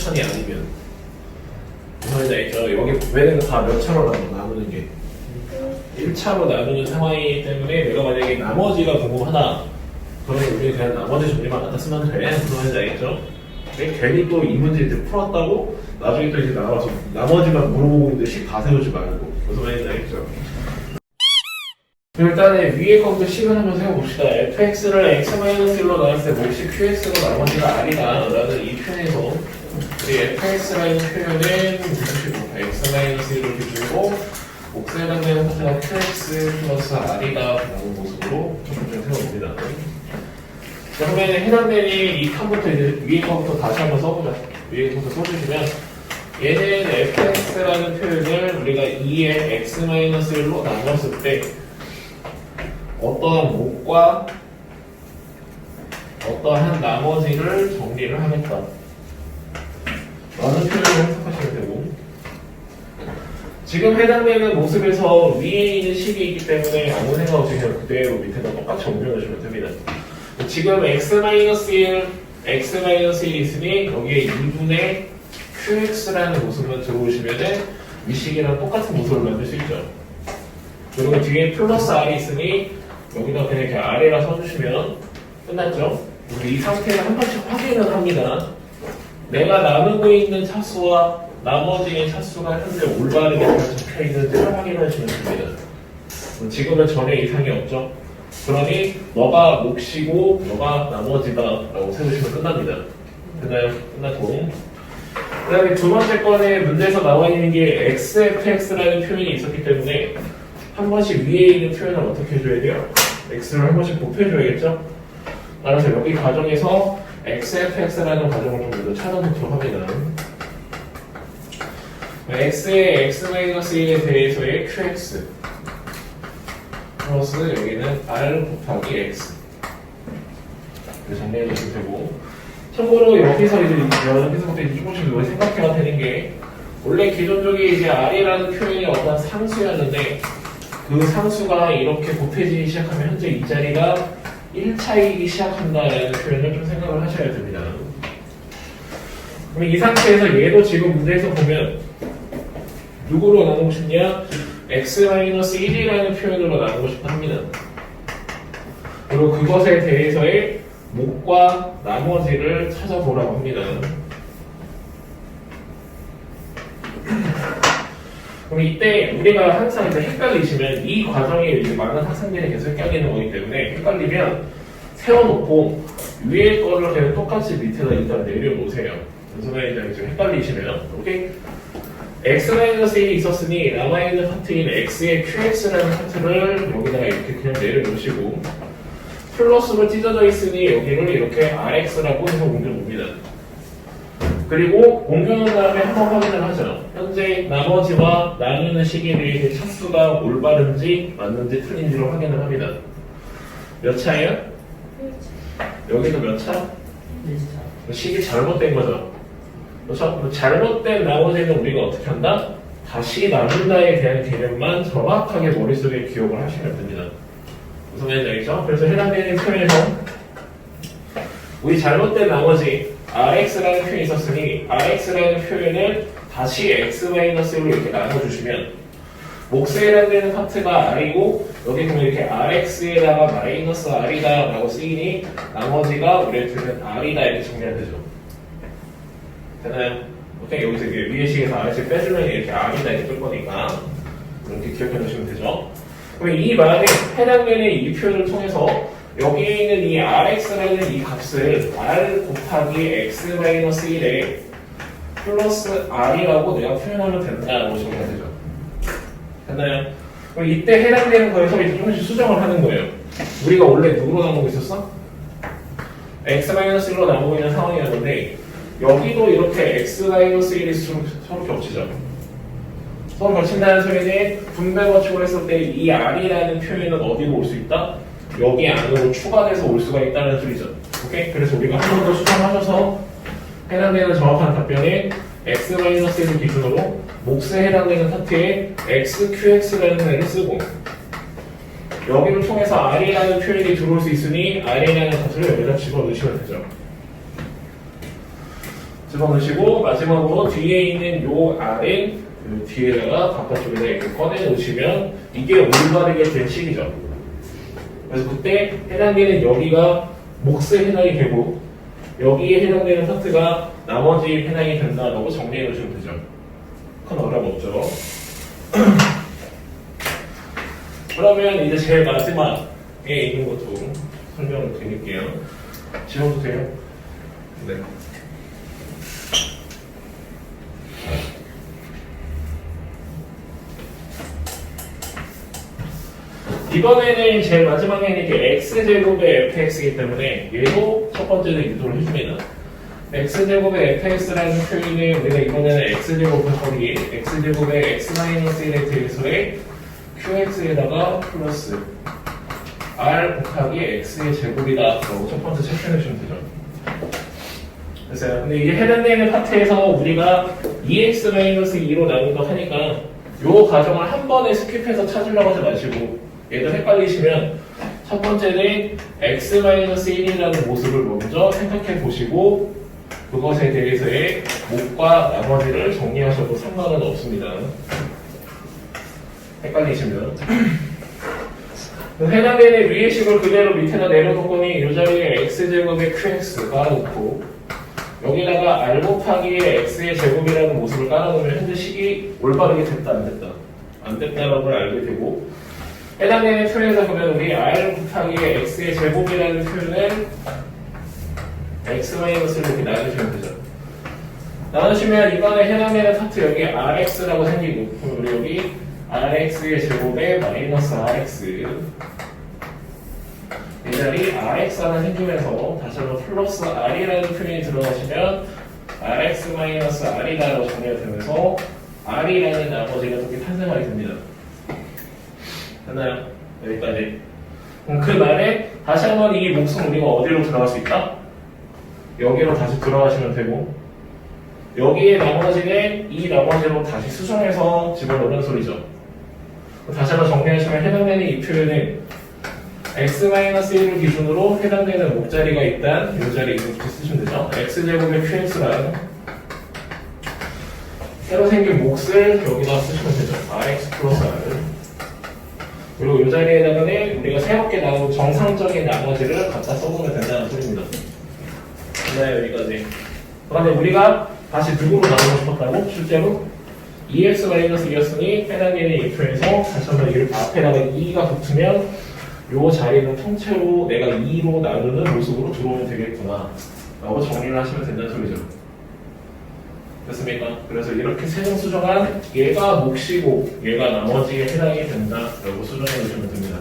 1000이 아니면 말인지 알죠? 여기 왜냐면 다몇 차로 나누- 나누는 게 1차로 나누는 상황이기 때문에 내가 만약에 나머지가 궁금하다 그러면 우리 그냥 나머지 종류만 갖다 쓰면 돼 알겠죠? 근데 괜히 또 이 문제 이제 풀었다고 나중에 또 이제 나와서 나머지만 물어보고 있는데 식다 세우지 말고 알겠죠? 그럼 일단은 위에 거부터 식을 한번 세워봅시다. fx를 x-1로 나눴을 때 몫이 qx로 나머지가 r이다 라는 이 표현에서 우리 fx라는 표현은 무시고 x-1을 기준으로 몫에 해당되는 파트가 qx 플러스 r이다 라는 모습으로 좀 세워봅니다. 그러면 해당되는 이 칸부터 이제 위에 거부터 다시 한번 써보자. 위에 거부터 써주시면 얘는 fx라는 표현을 우리가 2의 x-1로 나눴을 때 어떠한 목과 어떠한 나머지를 정리를 하겠다. 라는 표현을 해석하시면 되고 지금 해당되는 모습에서 위에 있는 식이 있기 때문에 아무 생각 없이 그냥 그대로 밑에다 똑같이 옮겨놓으시면 됩니다. 지금 x-1, x-1이 있으니 여기에 2분의 qx라는 모습만 들어오시면은 위식이랑 똑같은 모습을 만들 수 있죠. 그리고 뒤에 플러스 r이 있으니 여기다 그냥 이렇게 아래라 써주시면 끝났죠? 우리 이 상태를 한 번씩 확인을 합니다. 내가 나누고 있는 차수와 나머지의 차수가 현재 올바르게 적혀 있는지를 확인하시면 됩니다. 지금은 전혀 이상이 없죠? 그러니 너가 몫이고 너가 나머지다 라고 세우시면 끝납니다. 됐나요? 끝났고 그 다음에 두 번째 건에 문제에서 나와 있는 게 xfx라는 표현이 있었기 때문에 한 번씩 위에 있는 표현을 어떻게 해줘야 돼요? x를 한 번씩 곱해줘야겠죠? 따라서 여기 과정에서 xfx라는 과정을 좀 먼저 찾아놓도록 합니다. x의 x-1에 대해서의 qx 플러스 여기는 r 곱하기 x 정리해 주시면 되고 참고로 여기서 이제 여기서부터 이제 조금씩 뭐 생각해야 되는 게 원래 기존적인 이제 r이라는 표현이 어떤 상수였는데 그 상수가 이렇게 곱해지기 시작하면 현재 이 자리가 1차이기 시작한다는 표현을 좀 생각을 하셔야 됩니다. 그럼 이 상태에서 얘도 지금 문제에서 보면 누구로 나누고 싶냐? x-1이라는 표현으로 나누고 싶어 합니다. 그리고 그것에 대해서의 목과 나머지를 찾아보라고 합니다. 그럼 이때 우리가 항상 이제 헷갈리시면 이 과정에 이제 많은 학생들이 계속 헷갈리는 거기 때문에 헷갈리면 세워놓고 위에 거를 그냥 똑같이 밑에다 일단 내려놓으세요. 그래서 이제 좀 헷갈리시면 오케이? x-1이 있었으니 남아있는 파트인 x의 qx라는 파트를 여기다가 이렇게 그냥 내려놓으시고 플러스로 찢어져 있으니 여기를 이렇게 rx라고 해서 옮겨놓습니다. 그리고 옮겨놓은 다음에 한번 확인을 하죠. 현재 나머지와 나누는 시기에 대해 차수가 올바른지 맞는지 틀린지를 확인을 합니다. 몇 차예요? 여기도 몇 차? 식이 잘못된 거죠. 그래서 그 잘못된 나머지는 우리가 어떻게 한다? 다시 나눈다에 대한 개념만 정확하게 머릿속에 기억을 하시면 됩니다. 무슨 말인지 알겠죠? 그래서 해당되는 표현에서 우리 잘못된 나머지 rx라는 표현이 있었으니 rx라는 표현을 다시 x-로 이렇게 나눠주시면 몫에 해당되는 파트가 r이고 여기 보면 이렇게 rx에다가 마이너스 r이다 라고 쓰이니 나머지가 우리한테는 r이다 이렇게 정리가 되죠 되나요? 오케이 여기서 이게 위에 식에서 rx 빼주면 이렇게 r이다 이렇게 뜰 거니까 이렇게 기억해 놓으시면 되죠 그럼 이 말에 해당되는 이 표현을 통해서 여기에 있는 이 rx라는 이 값을 r 곱하기 x-1에 플러스 r이라고 내가 표현하면 된다라고 정리가 되죠. 됐나요? 그럼 이때 해당되는 거에서 이제 조금씩 수정을 하는 거예요. 우리가 원래 누구로 나누고 있었어? x-1로 나누고 있는 상황이었는데 여기도 이렇게 x-1이 서로, 서로 겹치죠. 서로 겹친다는 소리는 분배 거축을 했을 때 이 r이라는 표현은 어디로 올 수 있다? 여기 안으로 추가돼서 올 수가 있다는 소리죠. 오케이? 그래서 우리가 한 번 더 수정하셔서 해당되는 정확한 답변에 x-1을 기준으로 몫에 해당되는 파트에 xqx라는 애를 쓰고 여기를 통해서 r이라는 표현이 들어올 수 있으니 r이라는 파트를 여기다 집어넣으시면 되죠. 집어넣으시고 마지막으로 뒤에 있는 요 아래 요 뒤에다가 바깥쪽에다 이렇게 꺼내 놓으시면 이게 올바르게 된 식이죠. 그래서 그때 해당되는 여기가 몫에 해당이 되고 여기에 해당되는 파트가 나머지 해당이 된다라고 정리해 놓으시면 되죠. 큰 어려움 없죠. 그러면 이제 제일 마지막에 있는 것도 설명을 드릴게요. 지워도 돼요? 네. 이번에는 제일 마지막에 있는 게 x제곱의 fx이기 때문에 얘도 첫 번째로 유도를 해줍니다. x제곱의 fx라는 표현을 우리가 이번에는 x제곱을 거기 x제곱의 x-1에 대해서의 qx에다가 플러스 r 곱하기 x의 제곱이다 라고 첫 번째 체크해 주시면 되죠. 됐어요. 근데 이게 해당되는 파트에서 우리가 2x-2로 나눈다 하니까 요 과정을 한 번에 스킵해서 찾으려고 하지 마시고 얘도 헷갈리시면 첫 번째는 x-1이라는 모습을 먼저 생각해 보시고 그것에 대해서의 목과 나머지를 정리하셔도 상관은 없습니다. 헷갈리시면 해당되는 위의 식을 그대로 밑에다 내려놓고니 이 자리에 x제곱의 qx 깔아놓고 여기다가 r 곱하기의 x의 제곱이라는 모습을 깔아놓으면 현재 식이 올바르게 됐다 안 됐다 안 됐다라는 걸 알게 되고 해당되는 표현에서 보면 우리 r 곱하기의 x의 제곱이라는 표현은 x-를 이렇게 나누시면 되죠 나누시면 이번에 해당되는 파트 여기 rx라고 생기고 그럼 우리 여기 rx의 제곱에 마이너스 rx 이 자리 rx 하나 생기면서 다시 한번 플러스 r이라는 표현이 들어가시면 rx 마이너스 r이다라고 정리가 되면서 r이라는 나머지가 이렇게 탄생하게 됩니다. 됐나요? 여기까지. 그럼 그 말에 다시 한번 이 몫은 우리가 어디로 들어갈 수 있다? 여기로 다시 들어가시면 되고 여기에 나머지는 이 나머지로 다시 수정해서 집어넣는 소리죠. 다시 한번 정리하시면 해당되는 이 표현은 x-1을 기준으로 해당되는 목자리가 있단 이 자리 이렇게 쓰시면 되죠. x제곱의 qx랑 새로 생긴 몫을 여기다 쓰시면 되죠. rx 플러스 r 그리고 이 자리에다가는 우리가 새롭게 나온 정상적인 나머지를 갖다 써보면 된다는 소리입니다. 네, 여기까지. 그런데 우리가 다시 누구로 나누고 싶었다고? 실제로 2x-2였으니 해당되는 이 표에서 다시 한번 이를 앞에다가 2가 붙으면 요 자리는 통째로 내가 2로 나누는 모습으로 들어오면 되겠구나 라고 정리를 하시면 된다는 소리죠 됐습니까? 그래서 이렇게 세정 수정한 얘가 몫이고 얘가 나머지에 해당이 된다 라고 수정해 주시면 됩니다